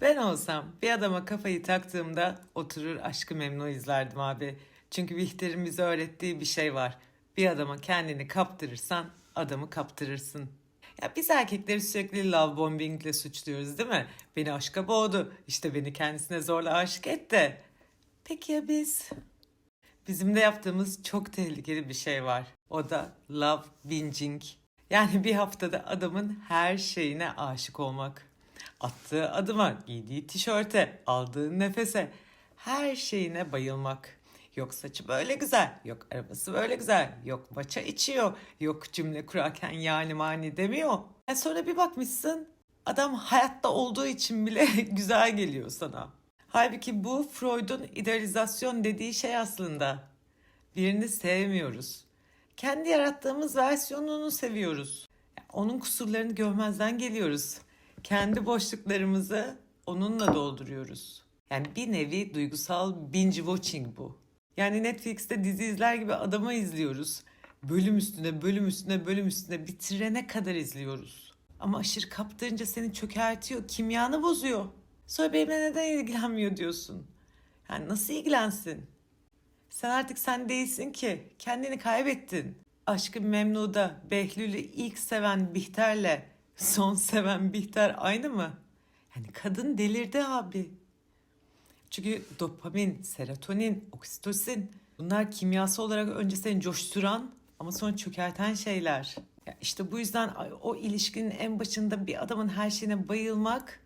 Ben olsam bir adama kafayı taktığımda oturur aşkı memnu izlerdim abi. Çünkü Bihter'in bize öğrettiği bir şey var. Bir adama kendini kaptırırsan adamı kaptırırsın. Ya biz erkekleri sürekli love bombingle suçluyoruz değil mi? Beni aşka boğdu. İşte beni kendisine zorla aşık etti. Peki ya biz? Bizim de yaptığımız çok tehlikeli bir şey var. O da love binging. Yani bir haftada adamın her şeyine aşık olmak. Attığı adıma, giydiği tişörte, aldığı nefese, her şeyine bayılmak. Yok saçı böyle güzel, yok arabası böyle güzel, yok maça içiyor, yok cümle kurarken yani mani demiyor. E sonra bir bakmışsın adam hayatta olduğu için bile güzel geliyor sana. Halbuki bu Freud'un idealizasyon dediği şey aslında. Birini sevmiyoruz. Kendi yarattığımız versiyonunu seviyoruz. Onun kusurlarını görmezden geliyoruz. Kendi boşluklarımızı onunla dolduruyoruz. Yani bir nevi duygusal binge watching bu. Yani Netflix'te dizi izler gibi adamı izliyoruz. Bölüm üstüne bölüm üstüne bölüm üstüne bitirene kadar izliyoruz. Ama aşırı kaptırınca seni çökertiyor, kimyanı bozuyor. Sonra benimle neden ilgilenmiyor diyorsun. Yani nasıl ilgilensin? Sen artık sen değilsin ki. Kendini kaybettin. Aşkı Memnu'da Behlül'ü ilk seven Bihter'le son seven Bihter aynı mı? Yani kadın delirdi abi. Çünkü dopamin, serotonin, oksitosin bunlar kimyasal olarak önce seni coşturan ama sonra çökerten şeyler. Ya işte bu yüzden o ilişkinin en başında bir adamın her şeyine bayılmak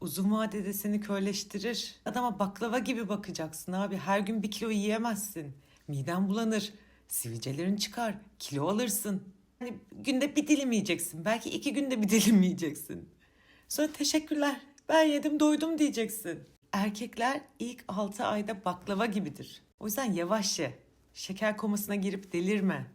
uzun vadede seni körleştirir. Adama baklava gibi bakacaksın abi. Her gün bir kilo yiyemezsin. Miden bulanır. Sivilcelerin çıkar. Kilo alırsın. Hani günde bir dilim yiyeceksin. Belki iki günde bir dilim yiyeceksin. Sonra teşekkürler. Ben yedim doydum diyeceksin. Erkekler ilk 6 ayda baklava gibidir. O yüzden yavaş ye. Şeker komasına girip delirme.